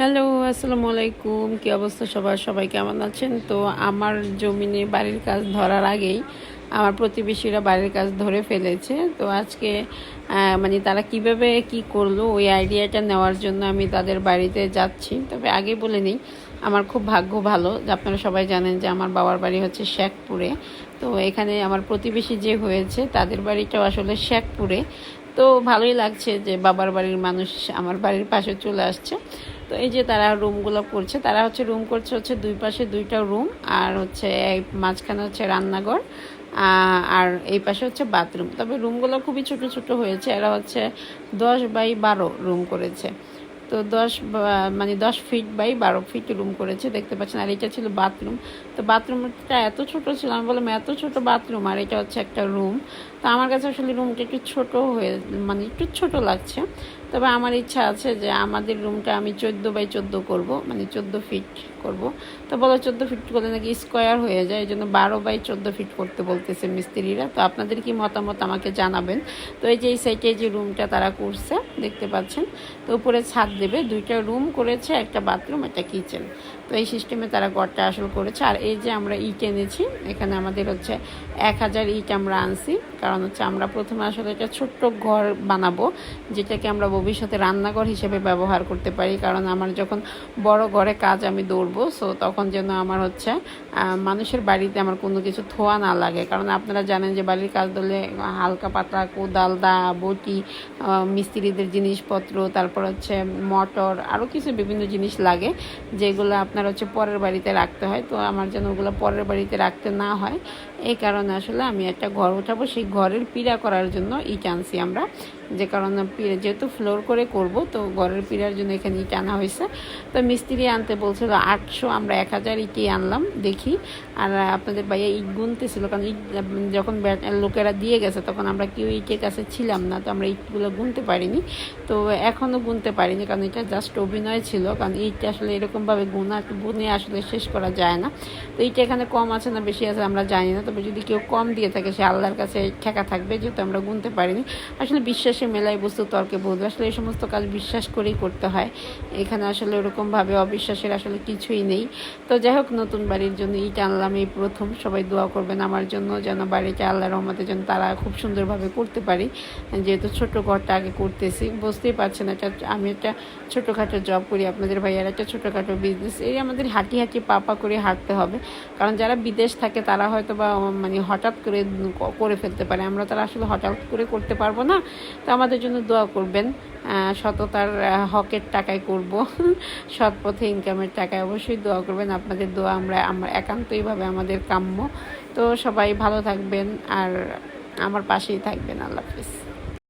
Hello, আসসালামু আলাইকুম। কী অবস্থা সবার? সবাই কেমন আছেন? তো আমার জমিনে বাড়ির কাজ ধরার আগেই আমার প্রতিবেশীরা বাড়ির কাজ ধরে ফেলেছে। তো আজকে মানে তারা কীভাবে কি করল, ওই আইডিয়াটা নেওয়ার জন্য আমি তাদের বাড়িতে যাচ্ছি। তবে আগে বলে নিই, আমার খুব ভাগ্য ভালো যে আপনারা সবাই জানেন যে আমার বাবার বাড়ি হচ্ছে শেখপুরে। তো এখানে আমার প্রতিবেশী যে হয়েছে, তাদের বাড়িটাও আসলে শেখপুরে। তো ভালোই লাগছে যে বাবার বাড়ির মানুষ আমার বাড়ির পাশে চলে আসছে। তো এই যে তারা রুমগুলো করছে, তারা হচ্ছে রুম করছে হচ্ছে দুই পাশে দুইটা রুম, আর হচ্ছে মাঝখানে হচ্ছে রান্নাঘর আর এই পাশে হচ্ছে বাথরুম। তবে রুমগুলো খুবই ছোট ছোট হয়েছে, এরা হচ্ছে দশ বাই বারো রুম করেছে। তো দশ মানে দশ ফিট বাই বারো ফিট রুম করেছে, দেখতে পাচ্ছেন। আর এটা ছিল বাথরুম। তো বাথরুমটা এত ছোট ছিল, আমি বললাম এত ছোট বাথরুম, আর এটা হচ্ছে একটা রুম। তো আমার কাছে আসলে রুমটা একটু ছোট হয়ে মানে একটু ছোট লাগছে। তবে আমার ইচ্ছা আছে যে আমাদের রুমটা আমি চোদ্দ বাই চোদ্দ করব মানে চোদ্দ ফিট করব। তো বলো চোদ্দ ফিট করলে নাকি স্কোয়ার হয়ে যায় এই জন্য বারো বাই চোদ্দ ফিট করতে বলতেছে মিস্ত্রিরা। তো আপনাদের কি মতামত আমাকে জানাবেন। তো এই যে এই সাইডে যে রুমটা তারা করছে, দেখতে পাচ্ছেন, তো উপরে ছাদ দেবে। দুইটা রুম করেছে, একটা বাথরুম, একটা কিচেন। তো এই সিস্টেমে তারা ঘরটা আসল করেছে। আর এই যে আমরা ইট এনেছি, এখানে আমাদের হচ্ছে এক হাজার ইট আমরা আনছি। কারণ হচ্ছে আমরা প্রথমে আসলে একটা ছোট্ট ঘর বানাবো, যেটাকে আমরা ভবিষ্যতে রান্নাঘর হিসেবে ব্যবহার করতে পারি, কারণ আমার যখন বড় ঘরে কাজ আমি দৌড়বো সো তখন যেন আমার হচ্ছে মানুষের বাড়িতে আমার কোনো কিছু থোয়া না লাগে। কারণ আপনারা জানেন যে বাড়ির কাজ ধরলে হালকা পাতলা কোদাল, দা, বটি মিস্ত্রিদের জিনিসপত্র, তারপর হচ্ছে মটর আরও কিছু বিভিন্ন জিনিস লাগে, যেগুলো আপনার হচ্ছে পরের বাড়িতে রাখতে হয়। তো আমার যেন ওগুলো পরের বাড়িতে রাখতে না হয়। এই কারণে আসলে আমি একটা ঘর উঠাবো। সেই ঘরের পীড়া করার জন্য ইট আনছি আমরা যে কারণে যেহেতু ফ্লোর করে করব, তো ঘরের পিড়ার জন্য এখানে ইট আনা হয়েছে। তো মিস্ত্রি আনতে বলছিল, আটশো, আমরা এক হাজার ইটই আনলাম, দেখি। আর আপনাদের ভাইয়া ইট গুনতেছিল, কারণ ইট, যখন লোকেরা দিয়ে গেছে, তখন আমরা কেউ ইটের কাছে ছিলাম না, তো আমরা ইটগুলো গুনতে পারিনি। তো এখনও গুনতে পারিনি, কারণ এটা জাস্ট অভিনয় ছিল, কারণ ইট আসলে এরকমভাবে গুনা, গুনে আসলে শেষ করা যায় না। তো এইটা এখানে কম আছে না বেশি আছে আমরা জানি না, তবে যদি কেউ কম দিয়ে থাকে, সে আল্লাহর কাছে ঠেকা থাকবে, যেহেতু আমরা গুনতে পারিনি। আসলে বিশ্বাসে মেলাই বস্তু তর্কে বলবে। আসলে এই সমস্ত কাজ বিশ্বাস করেই করতে হয়। এখানে আসলে ওরকমভাবে অবিশ্বাসের আসলে কিছুই নেই। তো যাই হোক, নতুন বাড়ির জন্য ইট আনলাম, এই প্রথম। সবাই দোয়া করবেন আমার জন্য যেন বাড়িটা আল্লাহ রহমতের জন্য তারা খুব সুন্দরভাবে করতে পারি। যেহেতু ছোট ঘরটা আগে করতেছি, বুঝতেই পারছেন এটা। আমি একটা ছোটোখাটো জব করি, আপনাদের ভাইয়ার একটা ছোটোখাটো বিজনেস এই আমাদের হাঁটি হাঁটি পাপা করে হাঁটতে হবে। কারণ যারা বিদেশ থাকে, তারা হয়তো বা মানে হঠাৎ করে করে ফেলতে পারে। আমরা তারা আসলে হঠাৎ করে করতে পারব না। তো আমাদের জন্য দোয়া করবেন। সততার হকের টাকায় করব। সৎ পথে ইনকামের টাকায় অবশ্যই দোয়া করবেন। আপনাদের দোয়া আমরা আমরা একান্তইভাবে আমাদের কাম্য। তো সবাই ভালো থাকবেন আর আমার পাশেই থাকবেন। আল্লাহ হাফিজ।